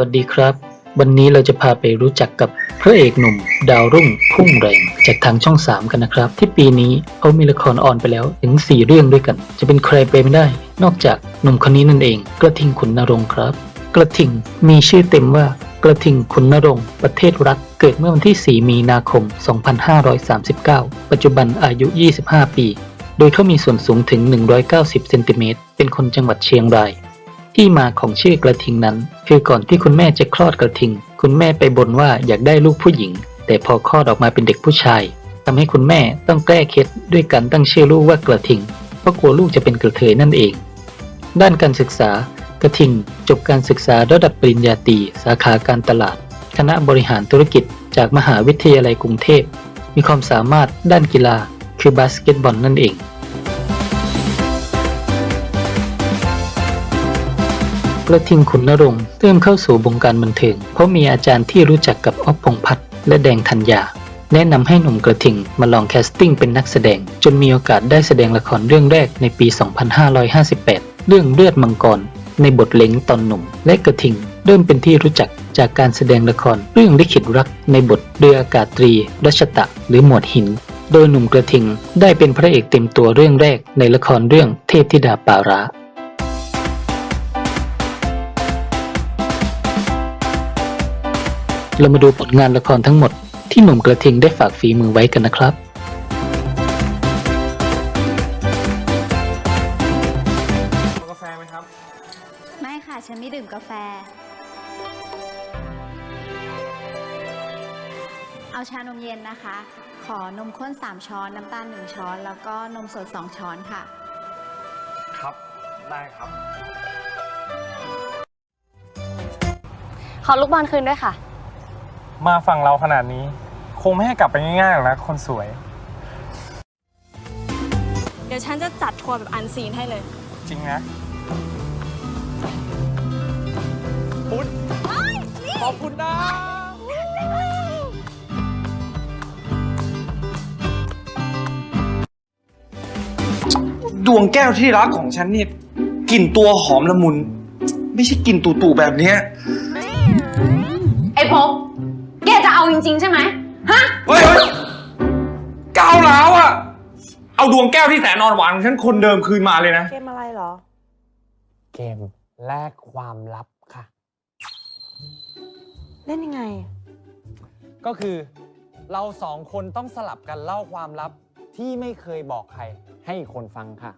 วัสดีครับ วันนี้เราจะพาไปรู้จักกับพระเอกหนุ่ม ดาวรุ่งพุ่งแรง จากทางช่อง 3 กันนะครับ ที่ปีนี้เขามีละครออนไปแล้วถึง 4 เรื่องด้วยกัน จะเป็นใครไปไม่ได้ นอกจากหนุ่มคนนี้นั่นเอง กระทิงขุนนรงค์ครับ กระทิงมีชื่อเต็มว่ากระทิงขุนนรงค์ประเทศรักเกิดเมื่อวันที่ 4 มีนาคม 2539 ปัจจุบันอายุ 25 ปี โดยเขามีส่วนสูงถึง 190 เซนติเมตรเป็นคนจังหวัดเชียงราย ที่มาของชื่อกระทิงนั้น คือก่อนที่คุณแม่จะคลอดกระทิง คุณแม่ไปบ่นว่าอยากได้ลูกผู้หญิง แต่พอคลอดออกมาเป็นเด็กผู้ชายทำให้คุณแม่ต้องแก้เคล็ดด้วยการตั้งชื่อลูกว่ากระทิง เพราะกลัวลูกจะเป็นกระเทยนั่นเอง ด้านการศึกษา กระทิง จบการศึกษาระดับปริญญาตรีสาขาการตลาด คณะบริหารธุรกิจ จากมหาวิทยาลัยกรุงเทพ มีความสามารถด้านกีฬา คือบาสเกตบอลนั่นเอง กระทิงขุนนรงค์เริ่มเข้าสู่วงการบันเทิงเพราะมีอาจารย์ที่รู้จักกับอ๊อฟพงษ์พัฒน์และแดงธัญญาแนะนำให้หนุ่มกระทิงมาลองแคสติ้งเป็นนักแสดง จนมีโอกาสได้แสดงละครเรื่องแรกในปี 2558 เรื่องเลือดมังกร ในบทเล้งตอนหนุ่ม และกระทิง เริ่มเป็นที่รู้จักจากการแสดงละครเรื่องลิขิตรักในบทเรืออากาศตรีรัชตะ หรือหมวดหิน โดยหนุ่มกระทิงได้เป็นพระเอกเต็มตัวเรื่องแรกในละครเรื่องเทพธิดาป่าร้า เรามาดูผลงานละครทั้งหมดที่หนุ่มกระทิงได้ฝากฝีมือไว้กันนะครับ กาแฟไหมครับ ไม่ค่ะ ฉันไม่ดื่มกาแฟ เอาชานมเย็นนะคะ ขอนมข้น 3 ช้อน น้ำตาล 1 ช้อน แล้วก็นมสด 2 ช้อนค่ะ ครับ ได้ครับ ขอลูกบอลคืนด้วยค่ะ มาฝั่งเราขนาดนี้ คงไม่ให้กลับไปง่ายๆหรอกนะคนสวย เดี๋ยวฉันจะจัดทัวร์แบบอันซีนให้เลย จริงนะคุณขอบคุณนะดวงแก้วที่รักของฉันเนี่ยกลิ่นตัวหอมละมุน ไม่ใช่กลิ่นตู่ๆแบบเนี้ย ไอ้พบ แกจะเอาจริงๆใช่ไหมฮะ เฮ้ยเฮ้ยก้าวร้าวอะเอาดวงแก้วที่แสนนอนหวานของฉันคนเดิมคืนมาเลยนะ เกมอะไรเหรอ เกมแลกความลับค่ะ เล่นยังไง ก็คือเราสองคนต้องสลับกันเล่าความลับที่ไม่เคยบอกใครให้คนฟังค่ะ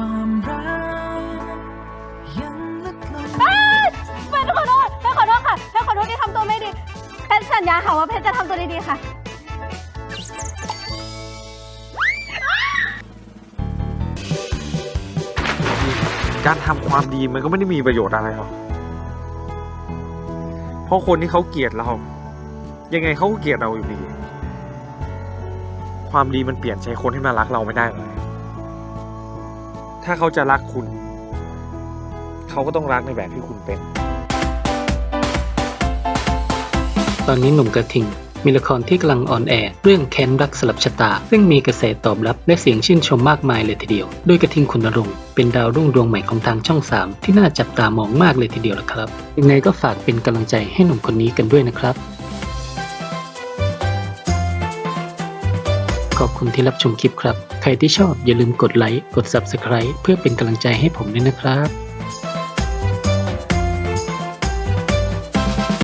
ความรักยังลึกลงเพชรขอโทษเพชรขอโทษค่ะเพชรขอโทษที่ทำตัวไม่ดีเพชรสัญญาค่ะว่าเพชรจะทำตัวดีๆค่ะ การทำความดีมันก็ไม่ได้มีประโยชน์อะไรหรอกเพราะคนที่เขาเกลียดเรา ยังไงเขาก็เกลียดเราอยู่ดี ความดีมันเปลี่ยนใจคนให้มารักเราไม่ได้เลย ถ้าเขาจะรักคุณ เขาก็ต้องรักในแบบที่คุณเป็น ตอนนี้หนุ่มกระทิง มีละครที่กำลังออนแอร์เรื่องแค้นรักสลับชะตา ซึ่งมีกระแสตอบรับและเสียงชื่นชมมากมายเลยทีเดียว โดยกระทิงคุณนรงค์เป็นดาวรุ่งดวงใหม่ของทางช่อง 3 ที่น่าจับตามองมากเลยทีเดียวละครับยังไงก็ฝากเป็นกำลังใจให้หนุ่มคนนี้กันด้วยนะครับ คุณที่รับชมคลิปครับ ใครที่ชอบอย่าลืมกดไลค์ กด Subscribe เพื่อเป็นกำลังใจให้ผมด้วยนะครับ